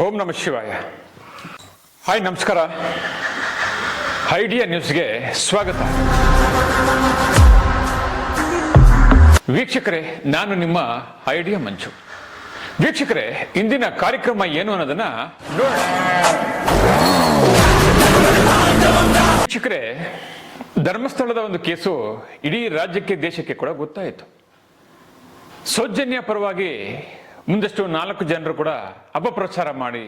ಓಂ ನಮ ಶಿವಾಯ. ಹಾಯ್, ನಮಸ್ಕಾರ. ಐಡಿಯಾ ನ್ಯೂಸ್ಗೆ ಸ್ವಾಗತ. ವೀಕ್ಷಕರೇ, ನಾನು ನಿಮ್ಮ ಐಡಿಯಾ ಮಂಜು. ವೀಕ್ಷಕರೇ, ಇಂದಿನ ಕಾರ್ಯಕ್ರಮ ಏನು ಅನ್ನೋದನ್ನ ನೋಡೋಣ. ವೀಕ್ಷಕರೇ, ಧರ್ಮಸ್ಥಳದ ಒಂದು ಕೇಸು ಇಡೀ ರಾಜ್ಯಕ್ಕೆ, ದೇಶಕ್ಕೆ ಕೂಡ ಗೊತ್ತಾಯಿತು. ಸೌಜನ್ಯ ಪರವಾಗಿ ಮುಂದಷ್ಟು ನಾಲ್ಕು ಜನರು ಕೂಡ ಅಪಪ್ರಚಾರ ಮಾಡಿ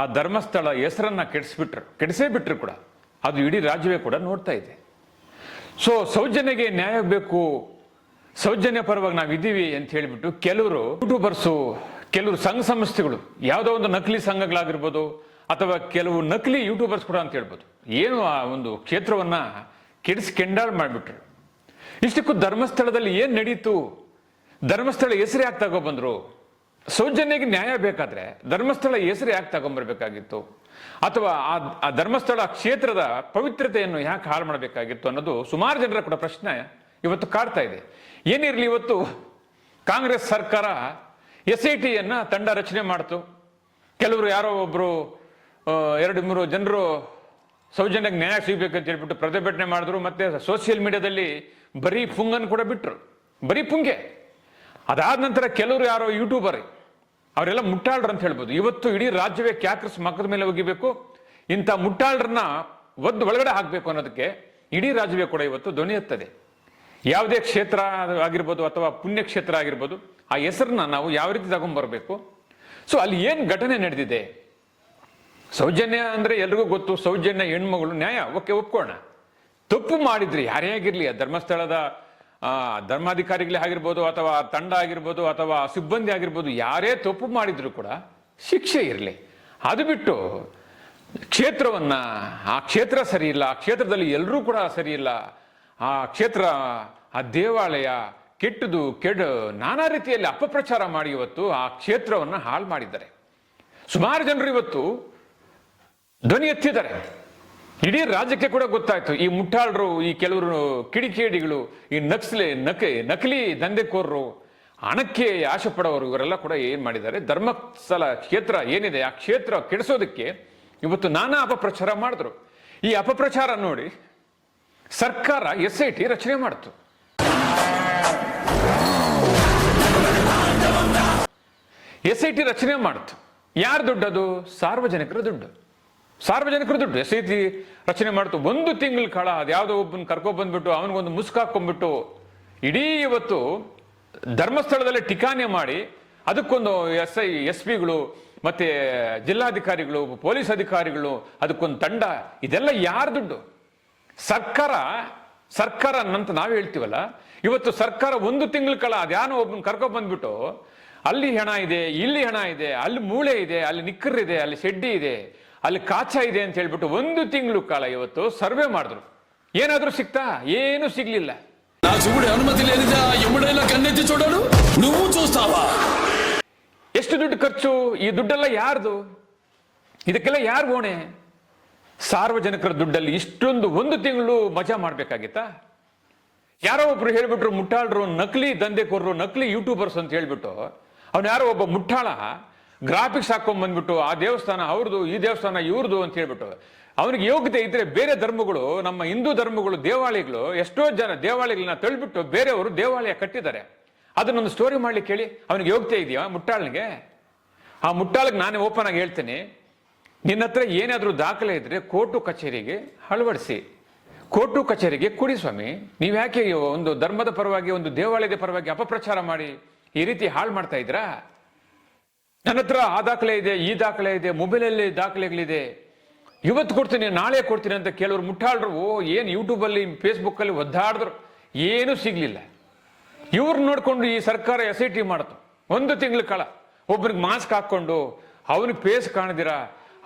ಆ ಧರ್ಮಸ್ಥಳ ಹೆಸರನ್ನ ಕೆಡಿಸ್ಬಿಟ್ರು ಕೆಡಿಸೇ ಬಿಟ್ರು ಕೂಡ. ಅದು ಇಡೀ ರಾಜ್ಯವೇ ಕೂಡ ನೋಡ್ತಾ ಇದೆ. ಸೊ ಸೌಜನ್ಯಗೆ ನ್ಯಾಯ ಬೇಕು, ಸೌಜನ್ಯ ಪರವಾಗಿ ನಾವು ಇದ್ದೀವಿ ಅಂತ ಹೇಳಿಬಿಟ್ಟು ಕೆಲವರು ಯೂಟ್ಯೂಬರ್ಸು ಕೆಲವರು ಸಂಘ ಸಂಸ್ಥೆಗಳು, ಯಾವುದೋ ಒಂದು ನಕಲಿ ಸಂಘಗಳಾಗಿರ್ಬೋದು ಅಥವಾ ಕೆಲವು ನಕಲಿ ಯೂಟ್ಯೂಬರ್ಸ್ ಕೂಡ ಅಂತ ಹೇಳ್ಬೋದು, ಏನು ಆ ಒಂದು ಕ್ಷೇತ್ರವನ್ನು ಕೆಡಿಸಿ ಕೆಂಡಾಳ್ ಮಾಡಿಬಿಟ್ರು. ಇಷ್ಟಕ್ಕೂ ಧರ್ಮಸ್ಥಳದಲ್ಲಿ ಏನು ನಡೀತು? ಧರ್ಮಸ್ಥಳ ಹೆಸರೇ ಯಾಕೆ ತಗೊಬಂದ್ರು ಸೌಜನ್ಯಗೆ ನ್ಯಾಯ ಬೇಕಾದ್ರೆ ಧರ್ಮಸ್ಥಳ ಹೆಸರು ಯಾಕೆ ತಗೊಂಬರ್ಬೇಕಾಗಿತ್ತು? ಅಥವಾ ಆ ಧರ್ಮಸ್ಥಳ ಕ್ಷೇತ್ರದ ಪವಿತ್ರತೆಯನ್ನು ಯಾಕೆ ಹಾಳು ಮಾಡಬೇಕಾಗಿತ್ತು ಅನ್ನೋದು ಸುಮಾರು ಜನರ ಕೂಡ ಪ್ರಶ್ನೆ ಇವತ್ತು ಕಾಡ್ತಾ ಇದೆ. ಏನಿರಲಿ ಇವತ್ತು ಕಾಂಗ್ರೆಸ್ ಸರ್ಕಾರ ಎಸ್ ಐ ಟಿಯನ್ನು ತಂಡ ರಚನೆ ಮಾಡ್ತು. ಕೆಲವರು ಯಾರೋ ಒಬ್ಬರು ಎರಡು ಮೂರು ಜನರು ಸೌಜನ್ಯಕ್ಕೆ ನ್ಯಾಯ ಸಿಗಬೇಕಂತ ಹೇಳ್ಬಿಟ್ಟು ಪ್ರತಿಭಟನೆ ಮಾಡಿದ್ರು, ಮತ್ತೆ ಸೋಷಿಯಲ್ ಮೀಡಿಯಾದಲ್ಲಿ ಬರೀ ಪುಂಗನ್ನು ಕೂಡ ಬಿಟ್ರು. ಬರೀ ಪುಂಗೆ. ಅದಾದ ನಂತರ ಕೆಲವರು ಯಾರೋ ಯೂಟ್ಯೂಬರ್ ಅವರೆಲ್ಲ ಮುಟ್ಟಾಳ್ರು ಅಂತ ಹೇಳ್ಬೋದು. ಇವತ್ತು ಇಡೀ ರಾಜ್ಯವೇ ಕ್ಯಾಕ್ರಸ್ ಮಕ್ಕದ ಮೇಲೆ ಒಗಿಬೇಕು, ಇಂಥ ಮುಟ್ಟಾಳ್ರನ್ನ ಒದ್ದು ಒಳಗಡೆ ಹಾಕಬೇಕು ಅನ್ನೋದಕ್ಕೆ ಇಡೀ ರಾಜ್ಯವೇ ಕೂಡ ಇವತ್ತು ಧ್ವನಿ ಎತ್ತದೆ. ಯಾವುದೇ ಕ್ಷೇತ್ರ ಆಗಿರ್ಬೋದು ಅಥವಾ ಪುಣ್ಯಕ್ಷೇತ್ರ ಆಗಿರ್ಬೋದು, ಆ ಹೆಸರನ್ನ ನಾವು ಯಾವ ರೀತಿ ತಗೊಂಡ್ಬರ್ಬೇಕು ಸೊ ಅಲ್ಲಿ ಏನು ಘಟನೆ ನಡೆದಿದೆ? ಸೌಜನ್ಯ ಅಂದ್ರೆ ಎಲ್ರಿಗೂ ಗೊತ್ತು, ಸೌಜನ್ಯ ಹೆಣ್ಮಗಳು ನ್ಯಾಯ, ಓಕೆ, ಒಪ್ಕೋಣ. ತಪ್ಪು ಮಾಡಿದ್ರಿ, ಯಾರೇ ಆಗಿರಲಿ ಧರ್ಮಸ್ಥಳದ ಧರ್ಮಾಧಿಕಾರಿಗಳೇ ಆಗಿರ್ಬೋದು ಅಥವಾ ತಂಡ ಆಗಿರ್ಬೋದು ಅಥವಾ ಸಿಬ್ಬಂದಿ ಆಗಿರ್ಬೋದು, ಯಾರೇ ತಪ್ಪು ಮಾಡಿದ್ರು ಕೂಡ ಶಿಕ್ಷೆ ಇರಲಿ. ಅದು ಬಿಟ್ಟು ಕ್ಷೇತ್ರವನ್ನ, ಆ ಕ್ಷೇತ್ರ ಸರಿ ಇಲ್ಲ, ಆ ಕ್ಷೇತ್ರದಲ್ಲಿ ಎಲ್ಲರೂ ಕೂಡ ಸರಿ ಇಲ್ಲ, ಆ ಕ್ಷೇತ್ರ, ಆ ದೇವಾಲಯ ಕೆಟ್ಟದು, ಕೆಡ, ನಾನಾ ರೀತಿಯಲ್ಲಿ ಅಪಪ್ರಚಾರ ಮಾಡಿ ಇವತ್ತು ಆ ಕ್ಷೇತ್ರವನ್ನ ಹಾಳು ಮಾಡಿದ್ದಾರೆ. ಸುಮಾರು ಜನರು ಇವತ್ತು ಧ್ವನಿ ಎತ್ತಿದ್ದಾರೆ. ಇಡೀ ರಾಜ್ಯಕ್ಕೆ ಕೂಡ ಗೊತ್ತಾಯ್ತು. ಈ ಮುಟ್ಟಾಳರು ಈ ಕೆಲವರು ಕಿಡಿಕೇಡಿಗಳು, ಈ ನಕ್ಸಲೆ, ನಕೆ, ನಕಲಿ ದಂಧೆಕೋರರು, ಹಣಕ್ಕೆ ಆಶೆ ಪಡೋರು, ಇವರೆಲ್ಲ ಕೂಡ ಏನ್ ಮಾಡಿದ್ದಾರೆ? ಧರ್ಮಸ್ಥಳ ಕ್ಷೇತ್ರ ಏನಿದೆ? ಆ ಕ್ಷೇತ್ರ ಕೆಡಿಸೋದಕ್ಕೆ ಇವತ್ತು ನಾನಾ ಅಪಪ್ರಚಾರ ಮಾಡಿದ್ರು. ಈ ಅಪಪ್ರಚಾರ ನೋಡಿ ಸರ್ಕಾರ ಎಸ್ ಐ ಟಿ ರಚನೆ ಮಾಡಿತು. ಎಸ್ ಐ ಟಿ ರಚನೆ ಮಾಡಿತು. ಯಾರ ದುಡ್ಡದು? ಸಾರ್ವಜನಿಕರ ದುಡ್ಡು. ಸಾರ್ವಜನಿಕರ ದುಡ್ಡು ಎಸ್ ಐ ಟಿ ರಚನೆ ಮಾಡ್ತು. ಒಂದು ತಿಂಗಳ ಕಾಲ ಅದ್ಯಾವುದೋ ಒಬ್ಬನ ಕರ್ಕೊ ಬಂದ್ಬಿಟ್ಟು, ಅವನಿಗೊಂದು ಮುಸ್ಕಾಕೊಂಡ್ಬಿಟ್ಟು ಇಡೀ ಇವತ್ತು ಧರ್ಮಸ್ಥಳದಲ್ಲಿ ಟಿಕಾಣೆ ಮಾಡಿ, ಅದಕ್ಕೊಂದು ಎಸ್ ಐ ಎಸ್ ಪಿಗಳು ಮತ್ತೆ ಜಿಲ್ಲಾಧಿಕಾರಿಗಳು, ಪೊಲೀಸ್ ಅಧಿಕಾರಿಗಳು, ಅದಕ್ಕೊಂದು ತಂಡ, ಇದೆಲ್ಲ ಯಾರ ದುಡ್ಡು? ಸರ್ಕಾರ ಸರ್ಕಾರ ಅಂತ ನಾವು ಹೇಳ್ತೀವಲ್ಲ, ಇವತ್ತು ಸರ್ಕಾರ ಒಂದು ತಿಂಗಳ ಕಾಲ ಅದ್ಯಾನೋ ಒಬ್ಬನ ಕರ್ಕೊಂಡ್ ಬಂದ್ಬಿಟ್ಟು, ಅಲ್ಲಿ ಹೆಣ ಇದೆ, ಇಲ್ಲಿ ಹೆಣ ಇದೆ, ಅಲ್ಲಿ ಮೂಳೆ ಇದೆ, ಅಲ್ಲಿ ನಿಕ್ಕರ್ ಇದೆ, ಅಲ್ಲಿ ಶೆಡ್ಡಿ ಇದೆ ಅಲ್ಲಿ ಕಾಚ ಇದೆ ಅಂತ ಹೇಳ್ಬಿಟ್ಟು ಒಂದು ತಿಂಗಳು ಕಾಲ ಇವತ್ತು ಸರ್ವೆ ಮಾಡಿದ್ರು. ಏನಾದರೂ ಸಿಕ್ತಾ? ಏನು ಸಿಗ್ಲಿಲ್ಲ. ಕಣ್ಣೆತ್ತಿ ನೀವು ಎಷ್ಟು ದುಡ್ಡು ಖರ್ಚು? ಈ ದುಡ್ಡೆಲ್ಲ ಯಾರ್ದು? ಇದಕ್ಕೆಲ್ಲ ಯಾರು ಓಣೆ? ಸಾರ್ವಜನಿಕರ ದುಡ್ಡಲ್ಲಿ ಇಷ್ಟೊಂದು ಒಂದು ತಿಂಗಳು ಮಜಾ ಮಾಡಬೇಕಾಗಿತ್ತಾ? ಯಾರೋ ಒಬ್ರು ಹೇಳ್ಬಿಟ್ರು ಮುಟ್ಟಾಳರು ನಕಲಿ ದಂಧೆಕೋರರು ನಕಲಿ ಯೂಟ್ಯೂಬರ್ಸ್ ಅಂತ ಹೇಳ್ಬಿಟ್ಟು ಅವನು ಯಾರೋ ಒಬ್ಬ ಮುಟ್ಟಾಳ ಗ್ರಾಫಿಕ್ಸ್ ಹಾಕೊಂಡ್ ಬಂದ್ಬಿಟ್ಟು ಆ ದೇವಸ್ಥಾನ ಅವ್ರದ್ದು ಈ ದೇವಸ್ಥಾನ ಇವ್ರದ್ದು ಅಂತ ಹೇಳ್ಬಿಟ್ಟು, ಅವನಿಗೆ ಯೋಗ್ಯತೆ ಇದ್ರೆ ಬೇರೆ ಧರ್ಮಗಳು, ನಮ್ಮ ಹಿಂದೂ ಧರ್ಮಗಳು, ದೇವಾಲಯಗಳು, ಎಷ್ಟೋ ಜನ ದೇವಾಲಯಗಳನ್ನ ತಳ್ಳಿಬಿಟ್ಟು ಬೇರೆಯವರು ದೇವಾಲಯ ಕಟ್ಟಿದ್ದಾರೆ. ಅದನ್ನೊಂದು ಸ್ಟೋರಿ ಮಾಡ್ಲಿಕ್ಕೆ ಹೇಳಿ, ಅವನಿಗೆ ಯೋಗ್ಯತೆ ಇದೆಯಾ ಮುಟ್ಟಾಳನಿಗೆ? ಆ ಮುಟ್ಟಾಳಿಗೆ ನಾನೇ ಓಪನ್ ಆಗಿ ಹೇಳ್ತೀನಿ, ನಿನ್ನ ಹತ್ರ ಏನಾದರೂ ದಾಖಲೆ ಇದ್ರೆ ಕೋರ್ಟು ಕಚೇರಿಗೆ ಅಳವಡಿಸಿ. ಕೋರ್ಟು ಕಚೇರಿಗೆ ಕೊಡಿ ಸ್ವಾಮಿ, ನೀವು ಯಾಕೆ ಒಂದು ಧರ್ಮದ ಪರವಾಗಿ, ಒಂದು ದೇವಾಲಯದ ಪರವಾಗಿ ಅಪಪ್ರಚಾರ ಮಾಡಿ ಈ ರೀತಿ ಹಾಳು ಮಾಡ್ತಾ ಇದ್ರಾ ನನ್ನ ಹತ್ರ ಆ ದಾಖಲೆ ಇದೆ, ಈ ದಾಖಲೆ ಇದೆ, ಮೊಬೈಲಲ್ಲಿ ದಾಖಲೆಗಳಿದೆ. ಇವತ್ತು ಕೊಡ್ತೀನಿ, ನಾಳೆ ಕೊಡ್ತೀನಿ ಅಂತ ಕೆಲವರು ಮುಟ್ಟಾಳ್ರು ಓ, ಏನು ಯೂಟ್ಯೂಬಲ್ಲಿ ಫೇಸ್ಬುಕ್ಕಲ್ಲಿ ಒದ್ದಾಡಿದ್ರು. ಏನೂ ಸಿಗ್ಲಿಲ್ಲ. ಇವ್ರು ನೋಡ್ಕೊಂಡು ಈ ಸರ್ಕಾರ ಎಸ್ ಐ ಟಿ ಮಾಡ್ತು. ಒಂದು ತಿಂಗಳ ಕಾಲ. ಒಬ್ಬನಿಗೆ ಮಾಸ್ಕ್ ಹಾಕೊಂಡು ಅವನಿಗೆ ಫೇಸ್ ಕಾಣದಿರ?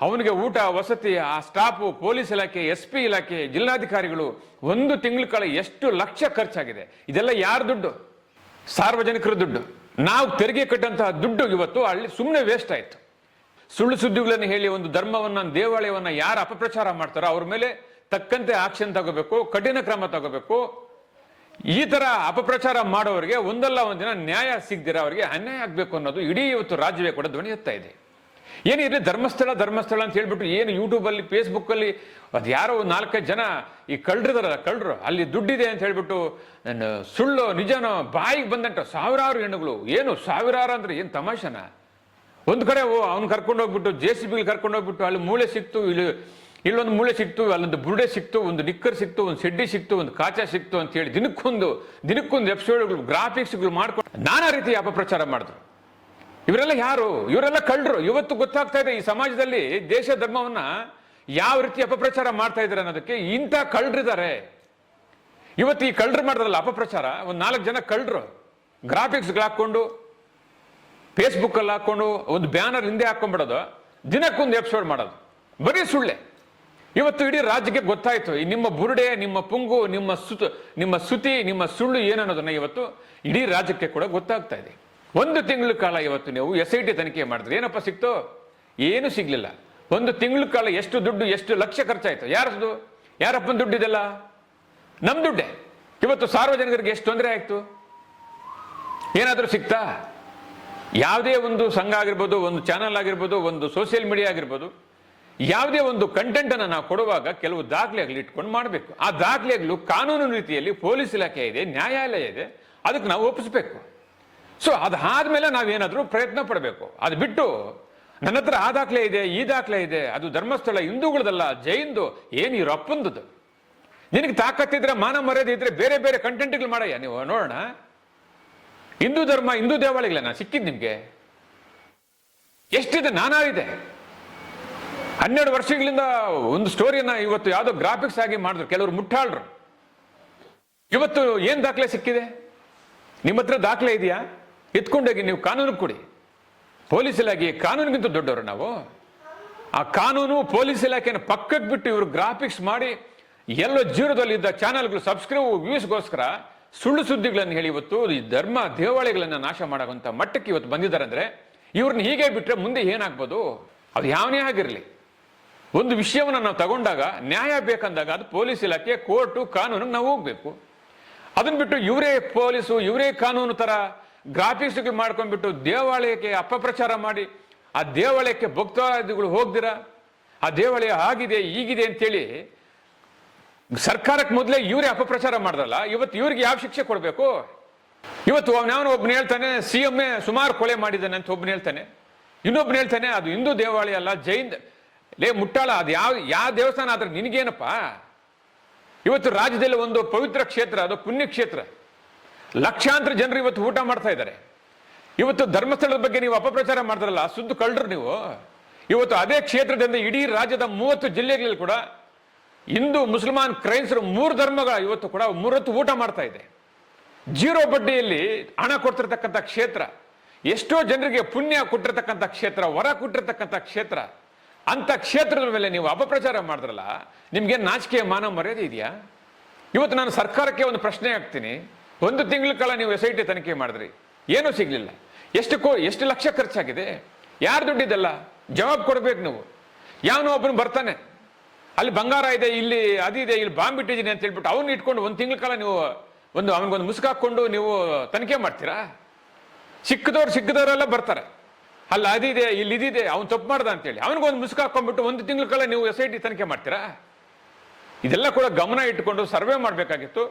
ಅವನಿಗೆ ಊಟ, ವಸತಿ, ಆ ಸ್ಟಾಫು ಪೊಲೀಸ್ ಇಲಾಖೆ ಎಸ್ ಪಿ ಇಲಾಖೆ, ಜಿಲ್ಲಾಧಿಕಾರಿಗಳು ಒಂದು ತಿಂಗಳ ಕಾಲ ಎಷ್ಟು ಲಕ್ಷ ಖರ್ಚಾಗಿದೆ. ಇದೆಲ್ಲ ಯಾರ ದುಡ್ಡು? ಸಾರ್ವಜನಿಕರ ದುಡ್ಡು. ನಾವು ತೆರಿಗೆ ಕಟ್ಟಂತಹ ದುಡ್ಡು ಇವತ್ತು ಅಲ್ಲಿ ಸುಮ್ಮನೆ ವೇಸ್ಟ್ ಆಯಿತು. ಸುಳ್ಳು ಸುದ್ದಿಗಳನ್ನು ಹೇಳಿ ಒಂದು ಧರ್ಮವನ್ನು, ದೇವಾಲಯವನ್ನು ಯಾರು ಅಪಪ್ರಚಾರ ಮಾಡ್ತಾರೋ ಅವ್ರ ಮೇಲೆ ತಕ್ಕಂತೆ ಆಕ್ಷನ್ ತಗೋಬೇಕು, ಕಠಿಣ ಕ್ರಮ ತಗೋಬೇಕು. ಈ ಥರ ಅಪಪ್ರಚಾರ ಮಾಡೋರಿಗೆ ಒಂದಲ್ಲ ಒಂದಿನ ನ್ಯಾಯ ಸಿಗದಿರ ಅವರಿಗೆ ಅನ್ಯಾಯ ಆಗ್ಬೇಕು ಅನ್ನೋದು ಇಡೀ ಇವತ್ತು ರಾಜ್ಯವೇ ಕೂಡ ಧ್ವನಿ ಎತ್ತಾ ಇದೆ. ಏನಿರಲಿ ಧರ್ಮಸ್ಥಳ ಧರ್ಮಸ್ಥಳ ಅಂತ ಹೇಳ್ಬಿಟ್ಟು ಏನು ಯೂಟ್ಯೂಬಲ್ಲಿ ಫೇಸ್ಬುಕ್ಕಲ್ಲಿ ಅದು ಯಾರೋ ನಾಲ್ಕೈದು ಜನ ಈ ಕಳ್ಳರಿದಾರಲ್ಲ ಕಳ್ಳರು, ಅಲ್ಲಿ ದುಡ್ಡಿದೆ ಅಂತ ಹೇಳ್ಬಿಟ್ಟು, ನನ್ನ ಸುಳ್ಳು, ನಿಜನೋ, ಬಾಯಿಗೆ ಬಂದಂಟ ಸಾವಿರಾರು ಹೆಣ್ಣುಗಳು. ಏನು ಸಾವಿರಾರು ಅಂದ್ರೆ ಏನು ತಮಾಷೆನ? ಒಂದು ಕಡೆ ಓ, ಅವ್ನು ಕರ್ಕೊಂಡು ಹೋಗ್ಬಿಟ್ಟು ಜೆ ಸಿ ಬಿಗೆ ಕರ್ಕೊಂಡು ಹೋಗ್ಬಿಟ್ಟು, ಅಲ್ಲಿ ಮೂಳೆ ಸಿಕ್ತು, ಇಲ್ಲಿ, ಇಲ್ಲೊಂದು ಮೂಳೆ ಸಿಕ್ತು, ಅಲ್ಲೊಂದು ಬುರುಡೆ ಸಿಕ್ತು, ಒಂದು ನಿಕ್ಕರ್ ಸಿಕ್ತು, ಒಂದು ಸೆಡ್ಡಿ ಸಿಕ್ತು, ಒಂದು ಕಾಚಾ ಸಿಕ್ತು ಅಂತ ಹೇಳಿ ದಿನಕ್ಕೊಂದು ದಿನಕ್ಕೊಂದು ಎಪಿಸೋಡ್ಗಳು ಗ್ರಾಫಿಕ್ಸ್ಗಳು ಮಾಡ್ಕೊಂಡು ನಾನಾ ರೀತಿ ಅಪಪ್ರಚಾರ ಮಾಡಿದ್ರು. ಇವರೆಲ್ಲ ಯಾರು? ಇವರೆಲ್ಲ ಕಳ್ಳರು. ಇವತ್ತು ಗೊತ್ತಾಗ್ತಾ ಇದೆ ಈ ಸಮಾಜದಲ್ಲಿ ದೇಶ ಧರ್ಮವನ್ನ ಯಾವ ರೀತಿ ಅಪಪ್ರಚಾರ ಮಾಡ್ತಾ ಇದ್ದಾರೆ ಅನ್ನೋದಕ್ಕೆ ಇಂಥ ಕಳ್ಳರಿದ್ದಾರೆ. ಇವತ್ತು ಈ ಕಳ್ಳರು ಮಾಡಿದ್ರಲ್ಲ, ಅಪಪ್ರಚಾರ? ಒಂದು ನಾಲ್ಕು ಜನ ಕಳ್ಳರು. ಗ್ರಾಫಿಕ್ಸ್ಗಳು ಹಾಕ್ಕೊಂಡು ಫೇಸ್ಬುಕ್ಕಲ್ಲಿ ಹಾಕೊಂಡು ಒಂದು ಬ್ಯಾನರ್ ಹಿಂದೆ ಹಾಕೊಂಡ್ಬಿಡೋದು ದಿನಕ್ಕೊಂದು ಎಪಿಸೋಡ್ ಮಾಡೋದು. ಬರೀ ಸುಳ್ಳೆ. ಇವತ್ತು ಇಡೀ ರಾಜ್ಯಕ್ಕೆ ಗೊತ್ತಾಯ್ತು. ನಿಮ್ಮ ಬುರುಡೆ, ನಿಮ್ಮ ಪುಂಗು, ನಿಮ್ಮ ಸುತ, ನಿಮ್ಮ ಸುತಿ, ನಿಮ್ಮ ಸುಳ್ಳು ಏನನ್ನೋದನ್ನ ಇವತ್ತು ಇಡೀ ರಾಜ್ಯಕ್ಕೆ ಕೂಡ ಗೊತ್ತಾಗ್ತಾ ಇದೆ. ಒಂದು ತಿಂಗಳ ಕಾಲ ಇವತ್ತು ನೀವು ಎಸ್ ಐ ಟಿ ತನಿಖೆ ಮಾಡಿದ್ರೆ. ಏನಪ್ಪ ಸಿಕ್ತು? ಏನು ಸಿಗ್ಲಿಲ್ಲ. ಒಂದು ತಿಂಗಳ ಕಾಲ ಎಷ್ಟು ದುಡ್ಡು, ಎಷ್ಟು ಲಕ್ಷ ಖರ್ಚಾಯ್ತು? ಯಾರದು ಯಾರಪ್ಪನ ದುಡ್ಡಿದೆಲ್ಲ ನಮ್ಮ ದುಡ್ಡೇ. ಇವತ್ತು ಸಾರ್ವಜನಿಕರಿಗೆ ಎಷ್ಟು ತೊಂದರೆ ಆಯಿತು? ಏನಾದರೂ ಸಿಕ್ತಾ? ಯಾವುದೇ ಒಂದು ಸಂಘ ಆಗಿರ್ಬೋದು, ಒಂದು ಚಾನಲ್ ಆಗಿರ್ಬೋದು, ಒಂದು ಸೋಷಿಯಲ್ ಮೀಡಿಯಾ ಆಗಿರ್ಬೋದು, ಯಾವುದೇ ಒಂದು ಕಂಟೆಂಟ್ ಅನ್ನು ನಾವು ಕೊಡುವಾಗ ಕೆಲವು ದಾಖಲೆಗಳು ಇಟ್ಕೊಂಡು ಮಾಡಬೇಕು. ಆ ದಾಖಲೆಗಳು ಕಾನೂನು ರೀತಿಯಲ್ಲಿ ಪೊಲೀಸ್ ಇಲಾಖೆ ಇದೆ, ನ್ಯಾಯಾಲಯ ಇದೆ, ಅದಕ್ಕೆ ನಾವು ಒಪ್ಪಿಸ್ಬೇಕು. ಸೊ ಅದಾದ್ಮೇಲೆ ನಾವೇನಾದರೂ ಪ್ರಯತ್ನ ಪಡಬೇಕು. ಅದು ಬಿಟ್ಟು ನನ್ನ ಹತ್ರ ಆ ದಾಖಲೆ ಇದೆ, ಈ ದಾಖಲೆ ಇದೆ, ಅದು ಧರ್ಮಸ್ಥಳ ಹಿಂದೂಗಳದಲ್ಲ, ಜೈನ್ದು, ಏನು ಈ ರಪ್ಪಂದದು ನಿನಗೆ ತಾಕತ್ತಿದ್ರೆ, ಮಾನ ಮರ್ಯಾದೆ ಇದ್ರೆ ಬೇರೆ ಬೇರೆ ಕಂಟೆಂಟ್ಗಳು ಮಾಡಯ್ಯ. ನೀವು ನೋಡೋಣ. ಹಿಂದೂ ಧರ್ಮ, ಹಿಂದೂ ದೇವಾಲಯಗಳನ್ನ ಸಿಕ್ಕಿದ್ದು ನಿಮ್ಗೆ. ಎಷ್ಟಿದೆ ನಾನಾ ಇದೆ ಹನ್ನೆರಡು ವರ್ಷಗಳಿಂದ ಒಂದು ಸ್ಟೋರಿಯನ್ನ ಇವತ್ತು ಯಾವುದೋ ಗ್ರಾಫಿಕ್ಸ್ ಆಗಿ ಮಾಡಿದ್ರು, ಕೆಲವರು ಮುಟ್ಟಾಳ್ರು. ಇವತ್ತು ಏನು ದಾಖಲೆ ಸಿಕ್ಕಿದೆ? ನಿಮ್ಮ ಹತ್ರ ದಾಖಲೆ ಇದೆಯಾ? ಎತ್ಕೊಂಡೋಗಿ ನೀವು ಕಾನೂನು ಕೊಡಿ. ಪೊಲೀಸ್ ಇಲಾಖೆ ಕಾನೂನಿಗಿಂತ ದೊಡ್ಡವರು ನಾವು. ಆ ಕಾನೂನು ಪೊಲೀಸ್ ಇಲಾಖೆಯನ್ನು ಪಕ್ಕಕ್ಕೆ ಬಿಟ್ಟು ಇವರು ಗ್ರಾಫಿಕ್ಸ್ ಮಾಡಿ ಎಲ್ಲ ಜೀರೋದಲ್ಲಿ ಇದ್ದ ಚಾನಲ್ಗಳು ಸಬ್ಸ್ಕ್ರೈಬ್ ವ್ಯೂಸ್ಗೋಸ್ಕರ ಸುಳ್ಳು ಸುದ್ದಿಗಳನ್ನು ಹೇಳಿ ಇವತ್ತು ಈ ಧರ್ಮ ದೇವಾಲಯಗಳನ್ನು ನಾಶ ಮಾಡೋವಂಥ ಮಟ್ಟಕ್ಕೆ ಇವತ್ತು ಬಂದಿದ್ದಾರೆ ಅಂದರೆ ಇವ್ರನ್ನ ಹೀಗೆ ಬಿಟ್ಟರೆ ಮುಂದೆ ಏನಾಗ್ಬೋದು? ಅದು ಯಾವನೇ ಆಗಿರಲಿ. ಒಂದು ವಿಷಯವನ್ನು ನಾವು ತಗೊಂಡಾಗ ನ್ಯಾಯ ಬೇಕಂದಾಗ ಅದು ಪೊಲೀಸ್ ಇಲಾಖೆ, ಕೋರ್ಟು ಕಾನೂನಿಗೆ ನಾವು ಹೋಗ್ಬೇಕು. ಅದನ್ನ ಬಿಟ್ಟು ಇವರೇ ಪೊಲೀಸು, ಇವರೇ ಕಾನೂನು ತರ ಗ್ರಾಫಿಕ್ಸ್ ಮಾಡ್ಕೊಂಡ್ಬಿಟ್ಟು ದೇವಾಲಯಕ್ಕೆ ಅಪಪ್ರಚಾರ ಮಾಡಿ, ಆ ದೇವಾಲಯಕ್ಕೆ ಭಕ್ತಾದಿಗಳು ಹೋಗ್ದಿರ? ಆ ದೇವಾಲಯ ಆಗಿದೆ, ಈಗಿದೆ ಅಂತೇಳಿ ಸರ್ಕಾರಕ್ಕೆ ಮೊದಲೇ ಇವರೇ ಅಪಪ್ರಚಾರ ಮಾಡಿದ್ರಲ್ಲ ಇವತ್ತು ಇವ್ರಿಗೆ ಯಾವ ಶಿಕ್ಷೆ ಕೊಡಬೇಕು? ಇವತ್ತು ಅವನವನು ಒಬ್ಬನ ಹೇಳ್ತಾನೆ ಸಿ ಎಂ ಎ ಸುಮಾರು ಕೊಲೆ ಮಾಡಿದ್ದಾನೆ ಅಂತ ಒಬ್ಬನ ಹೇಳ್ತಾನೆ. ಇನ್ನೊಬ್ಬನ ಹೇಳ್ತಾನೆ, ಅದು ಹಿಂದೂ ದೇವಾಲಯ ಅಲ್ಲ, ಜೈನ್, ಲೇ ಮುಟ್ಟಾಳ, ಅದು ಯಾವ ಯಾವ ದೇವಸ್ಥಾನ ಆದ್ರೆ ನಿನಗೇನಪ್ಪ? ಇವತ್ತು ರಾಜ್ಯದಲ್ಲಿ ಒಂದು ಪವಿತ್ರ ಕ್ಷೇತ್ರ, ಅದು ಪುಣ್ಯ ಕ್ಷೇತ್ರ ಲಕ್ಷಾಂತರ ಜನರು ಇವತ್ತು ಊಟ ಮಾಡ್ತಾ ಇದ್ದಾರೆ. ಇವತ್ತು ಧರ್ಮಸ್ಥಳದ ಬಗ್ಗೆ ನೀವು ಅಪಪ್ರಚಾರ ಮಾಡಿದ್ರಲ್ಲ ಸುದ್ದು ಕಳ್ಳರು ನೀವು. ಇವತ್ತು ಅದೇ ಕ್ಷೇತ್ರದಿಂದ ಇಡೀ ರಾಜ್ಯದ ಮೂವತ್ತು ಜಿಲ್ಲೆಗಳಲ್ಲಿ ಕೂಡ ಹಿಂದೂ, ಮುಸಲ್ಮಾನ್, ಕ್ರೈಸ್ತರು ಮೂರು ಧರ್ಮಗಳ ಇವತ್ತು ಕೂಡ ಮೂರೊತ್ತು ಊಟ ಮಾಡ್ತಾ ಇದೆ. ಜೀರೋ ಬಡ್ಡಿಯಲ್ಲಿ ಹಣ ಕೊಡ್ತಿರ್ತಕ್ಕಂಥ ಕ್ಷೇತ್ರ, ಎಷ್ಟೋ ಜನರಿಗೆ ಪುಣ್ಯ ಕೊಟ್ಟಿರ್ತಕ್ಕಂಥ ಕ್ಷೇತ್ರ, ವರ ಕೊಟ್ಟಿರ್ತಕ್ಕಂಥ ಕ್ಷೇತ್ರ ಅಂತ ಕ್ಷೇತ್ರದ ಮೇಲೆ ನೀವು ಅಪಪ್ರಚಾರ ಮಾಡಿದ್ರಲ್ಲ ನಿಮ್ಗೆ ನಾಚಿಕೆಯ ಮಾನ ಮರ್ಯಾದೆ ಇದೆಯಾ? ಇವತ್ತು ನಾನು ಸರ್ಕಾರಕ್ಕೆ ಒಂದು ಪ್ರಶ್ನೆ ಹಾಕ್ತೀನಿ. ಒಂದು ತಿಂಗಳ ಕಾಲ ನೀವು ಎಸ್ ಐ ಟಿ ತನಿಖೆ ಮಾಡಿದ್ರಿ. ಏನೂ ಸಿಗ್ಲಿಲ್ಲ. ಎಷ್ಟು ಕೋ ಎಷ್ಟು ಲಕ್ಷ ಖರ್ಚಾಗಿದೆ? ಯಾರು ದುಡ್ಡಿದ್ದಲ್ಲ ಜವಾಬ್ ಕೊಡ್ಬೇಕು ನೀವು. ಯಾವನೋ ಒಬ್ಬನು ಬರ್ತಾನೆ. ಅಲ್ಲಿ ಬಂಗಾರ ಇದೆ, ಇಲ್ಲಿ ಅದಿದೆ ಇಲ್ಲಿ ಬಾಂಬ್ ಇಟ್ಟಿದ್ದೀನಿ ಅಂತ ಹೇಳ್ಬಿಟ್ಟು ಅವ್ನು ಇಟ್ಕೊಂಡು ಒಂದು ತಿಂಗಳ ಕಾಲ ನೀವು ಒಂದು ಅವನಿಗೊಂದು ಹಾಕ್ಕೊಂಡು ನೀವು ತನಿಖೆ ಮಾಡ್ತೀರಾ? ಸಿಕ್ಕದವ್ರು ಸಿಕ್ಕದವರೆಲ್ಲ ಬರ್ತಾರೆ. ಅಲ್ಲಿ ಅದಿದೆ ಇಲ್ಲಿ ಇದಿದೆ ಅವ್ನು ತಪ್ಪು ಮಾಡ್ದ ಅಂತೇಳಿ. ಅವನಿಗೊಂದು ಮುಸುಕ ಹಾಕೊಂಡ್ಬಿಟ್ಟು ಒಂದು ತಿಂಗಳ ಕಾಲ ನೀವು ಎಸ್ ಐ ಟಿ ತನಿಖೆ ಮಾಡ್ತೀರಾ? ಇದೆಲ್ಲ ಕೂಡ ಗಮನ ಇಟ್ಟುಕೊಂಡು ಸರ್ವೆ ಮಾಡಬೇಕಾಗಿತ್ತು.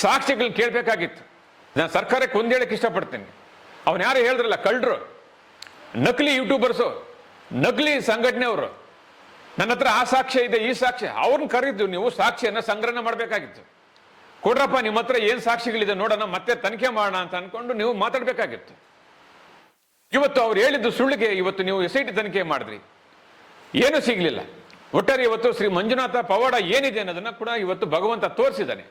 ಸಾಕ್ಷಿಗಳು ಕೇಳಬೇಕಾಗಿತ್ತು. ನಾನು ಸರ್ಕಾರಕ್ಕೆ ಒಂದು ಹೇಳಕ್ಕೆ ಇಷ್ಟಪಡ್ತೀನಿ. ಅವನು ಯಾರು ಹೇಳಿದ್ರಲ್ಲ ಕಳ್ಳರು? ನಕಲಿ ಯೂಟ್ಯೂಬರ್ಸು, ನಕಲಿ ಸಂಘಟನೆಯವರು. ನನ್ನ ಹತ್ರ ಆ ಸಾಕ್ಷ್ಯ ಇದೆ, ಈ ಸಾಕ್ಷ್ಯ. ಅವ್ರನ್ನ ಕರೆದು ನೀವು ಸಾಕ್ಷಿಯನ್ನು ಸಂಗ್ರಹಣೆ ಮಾಡಬೇಕಾಗಿತ್ತು. ಕೊಡ್ರಪ್ಪ ನಿಮ್ಮ ಹತ್ರ ಏನು ಸಾಕ್ಷಿಗಳಿದೆ ನೋಡೋಣ, ಮತ್ತೆ ತನಿಖೆ ಮಾಡೋಣ ಅಂತ ಅನ್ಕೊಂಡು ನೀವು ಮಾತಾಡಬೇಕಾಗಿತ್ತು. ಇವತ್ತು ಅವ್ರು ಹೇಳಿದ್ದು ಸುಳ್ಳಿಗೆ ಇವತ್ತು ನೀವು ಎಸ್ ಐ ಟಿ ತನಿಖೆ ಮಾಡಿದ್ರಿ. ಏನೂ ಸಿಗಲಿಲ್ಲ. ಒಟ್ಟಾರೆ ಇವತ್ತು ಶ್ರೀ ಮಂಜುನಾಥ ಪವಾಡ ಏನಿದೆ ಅನ್ನೋದನ್ನ ಕೂಡ ಇವತ್ತು ಭಗವಂತ ತೋರಿಸಿದ್ದಾನೆ.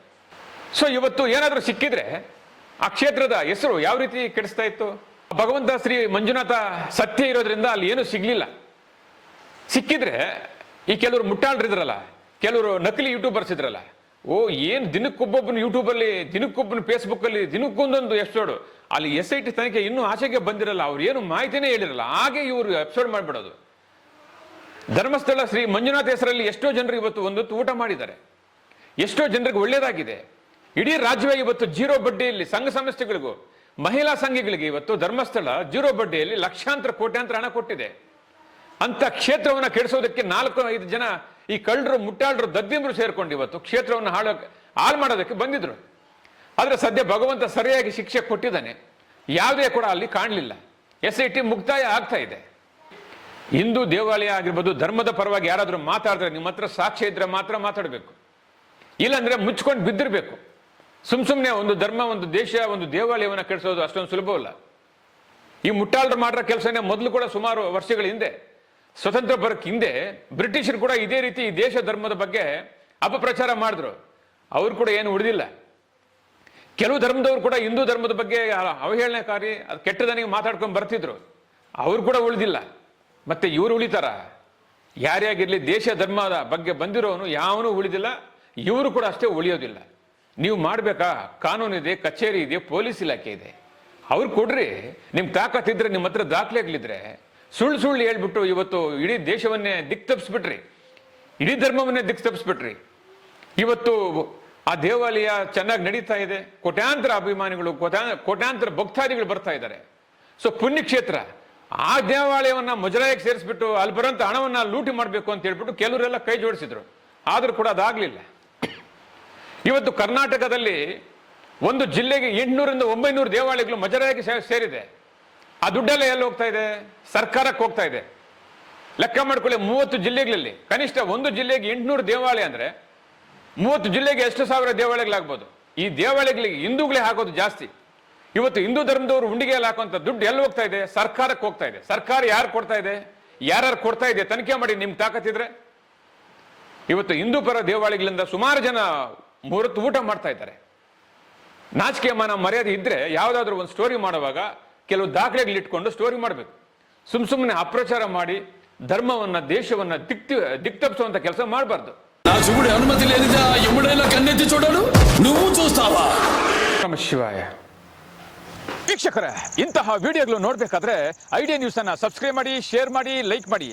ಸೊ ಇವತ್ತು ಏನಾದರೂ ಸಿಕ್ಕಿದ್ರೆ ಆ ಕ್ಷೇತ್ರದ ಹೆಸರು ಯಾವ ರೀತಿ ಕೆಡಿಸ್ತಾ ಇತ್ತು? ಭಗವಂತ ಶ್ರೀ ಮಂಜುನಾಥ ಸತ್ಯ ಇರೋದ್ರಿಂದ ಅಲ್ಲಿ ಏನೂ ಸಿಗ್ಲಿಲ್ಲ. ಸಿಕ್ಕಿದ್ರೆ ಈ ಕೆಲವರು ಮುಟ್ಟಾಳ್ರಿದ್ರಲ್ಲ ಕೆಲವರು ನಕಲಿ ಯೂಟ್ಯೂಬರ್ಸ್ ಇದ್ರಲ್ಲ, ಓ, ಏನು ದಿನಕ್ಕೊಬ್ಬೊಬ್ಬನ ಯೂಟ್ಯೂಬಲ್ಲಿ ದಿನಕ್ಕೊಬ್ಬನ ಫೇಸ್ಬುಕ್ಕಲ್ಲಿ ದಿನಕ್ಕೊಂದೊಂದು ಎಪಿಸೋಡು ಅಲ್ಲಿ ಎಸ್ ಐ ಟಿ ತನಿಖೆ ಇನ್ನೂ ಆಚೆಗೆ ಬಂದಿರಲ್ಲ, ಅವ್ರು ಏನು ಮಾಹಿತಿನೇ ಹೇಳಿರಲ್ಲ, ಹಾಗೆ ಇವರು ಎಪಿಸೋಡ್ ಮಾಡ್ಬಿಡೋದು. ಧರ್ಮಸ್ಥಳ ಶ್ರೀ ಮಂಜುನಾಥ ಹೆಸರಲ್ಲಿ ಎಷ್ಟೋ ಜನರು ಇವತ್ತು ಒಂದೊತ್ತು ಊಟ ಮಾಡಿದ್ದಾರೆ. ಎಷ್ಟೋ ಜನರಿಗೆ ಒಳ್ಳೇದಾಗಿದೆ. ಇಡೀ ರಾಜ್ಯವೇ ಇವತ್ತು ಜೀರೋ ಬಡ್ಡಿಯಲ್ಲಿ ಸಂಘ ಸಂಸ್ಥೆಗಳಿಗೂ, ಮಹಿಳಾ ಸಂಘಗಳಿಗೆ ಇವತ್ತು ಧರ್ಮಸ್ಥಳ ಜೀರೋ ಬಡ್ಡಿಯಲ್ಲಿ ಲಕ್ಷಾಂತರ ಕೋಟ್ಯಾಂತರ ಹಣ ಕೊಟ್ಟಿದೆ. ಅಂತ ಕ್ಷೇತ್ರವನ್ನ ಕೆಡಿಸೋದಕ್ಕೆ ನಾಲ್ಕು, ಐದು ಜನ ಈ ಕಳ್ಳರು, ಮುಟ್ಟಾಳರು, ದದ್ದಿಂಬರು ಸೇರ್ಕೊಂಡು ಇವತ್ತು ಕ್ಷೇತ್ರವನ್ನು ಹಾಳು ಹಾಳು ಮಾಡೋದಕ್ಕೆ ಬಂದಿದ್ರು. ಆದ್ರೆ ಸದ್ಯ ಭಗವಂತ ಸರಿಯಾಗಿ ಶಿಕ್ಷೆ ಕೊಟ್ಟಿದ್ದಾನೆ. ಯಾವುದೇ ಕೂಡ ಅಲ್ಲಿ ಕಾಣಲಿಲ್ಲ. ಎಸ್ ಐ ಟಿ ಮುಕ್ತಾಯ ಆಗ್ತಾ ಇದೆ. ಹಿಂದೂ ದೇವಾಲಯ ಆಗಿರ್ಬೋದು, ಧರ್ಮದ ಪರವಾಗಿ ಯಾರಾದರೂ ಮಾತಾಡಿದ್ರೆ ನಿಮ್ಮ ಹತ್ರ ಸಾಕ್ಷ್ಯ ಇದ್ರೆ ಮಾತ್ರ ಮಾತಾಡಬೇಕು. ಇಲ್ಲಾಂದ್ರೆ ಮುಚ್ಕೊಂಡು ಬಿದ್ದಿರಬೇಕು. ಸುಮ್ ಸುಮ್ಮನೆ ಒಂದು ಧರ್ಮ, ಒಂದು ದೇಶ, ಒಂದು ದೇವಾಲಯವನ್ನು ಕಟ್ಟಿಸೋದು ಅಷ್ಟೊಂದು ಸುಲಭವಲ್ಲ ಈ ಮುಟ್ಟಾಳರು ಮಾಡಿರೋ ಕೆಲಸನೇ ಮೊದಲು ಕೂಡ ಸುಮಾರು ವರ್ಷಗಳ ಹಿಂದೆ, ಸ್ವತಂತ್ರ ಬರಕ್ಕೆ ಹಿಂದೆ ಬ್ರಿಟಿಷರು ಕೂಡ ಇದೇ ರೀತಿ ಈ ದೇಶ ಧರ್ಮದ ಬಗ್ಗೆ ಅಪಪ್ರಚಾರ ಮಾಡಿದ್ರು. ಅವ್ರು ಕೂಡ ಏನು ಉಳಿದಿಲ್ಲ. ಕೆಲವು ಧರ್ಮದವ್ರು ಕೂಡ ಹಿಂದೂ ಧರ್ಮದ ಬಗ್ಗೆ ಅವಹೇಳನಕಾರಿ ಅದು ಕೆಟ್ಟದನಿಗೆ ಮಾತಾಡ್ಕೊಂಡು ಬರ್ತಿದ್ರು. ಅವ್ರು ಕೂಡ ಉಳಿದಿಲ್ಲ. ಮತ್ತೆ ಇವರು ಉಳಿತಾರ? ಯಾರ್ಯಾಗಿರಲಿ ದೇಶ ಧರ್ಮದ ಬಗ್ಗೆ ಬಂದಿರೋನು ಯಾವನೂ ಉಳಿದಿಲ್ಲ, ಇವರು ಕೂಡ ಅಷ್ಟೇ ಉಳಿಯೋದಿಲ್ಲ. ನೀವು ಮಾಡಬೇಕಾ? ಕಾನೂನು ಇದೆ, ಕಚೇರಿ ಇದೆ, ಪೊಲೀಸ್ ಇಲಾಖೆ ಇದೆ. ಅವ್ರು ಕೊಡ್ರಿ, ನಿಮ್ ತಾಕತ್ತಿದ್ರೆ ನಿಮ್ಮ ಹತ್ರ ದಾಖಲೆಗಳಿದ್ರೆ ಸುಳ್ಳು ಸುಳ್ಳು ಹೇಳ್ಬಿಟ್ಟು ಇವತ್ತು ಇಡೀ ದೇಶವನ್ನೇ ದಿಕ್ ತಪ್ಪಿಸ್ಬಿಟ್ರಿ ಇಡೀ ಧರ್ಮವನ್ನೇ ದಿಕ್ ತಪ್ಪಿಸ್ಬಿಟ್ರಿ ಇವತ್ತು ಆ ದೇವಾಲಯ ಚೆನ್ನಾಗಿ ನಡೀತಾ ಇದೆ. ಕೋಟ್ಯಾಂತರ ಅಭಿಮಾನಿಗಳು, ಕೋಟ್ಯಾ- ಕೋಟ್ಯಾಂತರ ಭಕ್ತಾದಿಗಳು ಬರ್ತಾ ಇದ್ದಾರೆ. ಸೊ ಪುಣ್ಯಕ್ಷೇತ್ರ, ಆ ದೇವಾಲಯವನ್ನ ಮುಜರಾಯಿಗೆ ಸೇರಿಸ್ಬಿಟ್ಟು ಅಲ್ಲಿ ಬರೋಂಥ ಹಣವನ್ನ ಲೂಟಿ ಮಾಡಬೇಕು ಅಂತ ಹೇಳ್ಬಿಟ್ಟು ಕೆಲವರೆಲ್ಲ ಕೈ ಜೋಡಿಸಿದ್ರು. ಆದ್ರೂ ಕೂಡ ಅದಾಗ್ಲಿಲ್ಲ. ಇವತ್ತು ಕರ್ನಾಟಕದಲ್ಲಿ ಒಂದು ಜಿಲ್ಲೆಗೆ ಎಂಟುನೂರಿಂದ ಒಂಬೈನೂರು ದೇವಾಲಯಗಳು ಮಜರಾಗಿ ಸೇರಿದೆ. ಆ ದುಡ್ಡೆಲ್ಲ ಎಲ್ಲಿ ಹೋಗ್ತಾ ಇದೆ? ಸರ್ಕಾರಕ್ಕೆ ಹೋಗ್ತಾ ಇದೆ. ಲೆಕ್ಕ ಮಾಡ್ಕೊಳ್ಳಿ, ಮೂವತ್ತು ಜಿಲ್ಲೆಗಳಲ್ಲಿ, ಕನಿಷ್ಠ ಒಂದು ಜಿಲ್ಲೆಗೆ ಎಂಟುನೂರು ದೇವಾಲಯ ಅಂದರೆ ಮೂವತ್ತು ಜಿಲ್ಲೆಗೆ ಎಷ್ಟು ಸಾವಿರ ದೇವಾಲಯಗಳಾಗ್ಬೋದು? ಈ ದೇವಾಲಯಗಳಿಗೆ ಹಿಂದೂಗಳೇ ಹಾಕೋದು ಜಾಸ್ತಿ. ಇವತ್ತು ಹಿಂದೂ ಧರ್ಮದವರು ಉಂಡಿಗೆಯಲ್ಲಿ ಹಾಕುವಂಥ ದುಡ್ಡು ಎಲ್ಲಿ ಹೋಗ್ತಾ ಇದೆ? ಸರ್ಕಾರಕ್ಕೆ ಹೋಗ್ತಾ ಇದೆ. ಸರ್ಕಾರ ಯಾರು ಕೊಡ್ತಾ ಇದೆ? ಯಾರ್ಯಾರು ಕೊಡ್ತಾ ಇದೆ? ತನಿಖೆ ಮಾಡಿ ನಿಮ್ಗೆ ತಾಕತ್ತಿದ್ರೆ ಇವತ್ತು ಹಿಂದೂ ಪರ ದೇವಾಲಯಗಳಿಂದ ಸುಮಾರು ಜನ ಮುಹೂರ್ತ ಊಟ ಮಾಡ್ತಾ ಇದ್ದಾರೆ. ನಾಚಿಕೆ ಮನ ಮರ್ಯಾದೆ ಇದ್ರೆ ಯಾವುದಾದ್ರೂ ಒಂದು ಸ್ಟೋರಿ ಮಾಡುವಾಗ ಕೆಲವು ದಾಖಲೆಗಳು ಇಟ್ಕೊಂಡು ಸ್ಟೋರಿ ಮಾಡಬೇಕು. ಸುಮ್ ಸುಮ್ಮನೆ ಅಪ್ರಚಾರ ಮಾಡಿ ಧರ್ಮವನ್ನ ದೇಶವನ್ನ ದಿಕ್ತಿ ದಿಕ್ತಪ್ಸುವಂತ ಕೆಲಸ ಮಾಡಬಾರ್ದು. ಅನುಮತಿ ಕಣ್ಣೆತ್ತಿ ನೀವು ನಮ ವೀಕ್ಷಕರೇ ಇಂತಹ ವಿಡಿಯೋಗಳು ನೋಡ್ಬೇಕಾದ್ರೆ ಐಡಿಯಾ ನ್ಯೂಸನ್ನು ಸಬ್ಸ್ಕ್ರೈಬ್ ಮಾಡಿ ಶೇರ್ ಮಾಡಿ ಲೈಕ್ ಮಾಡಿ.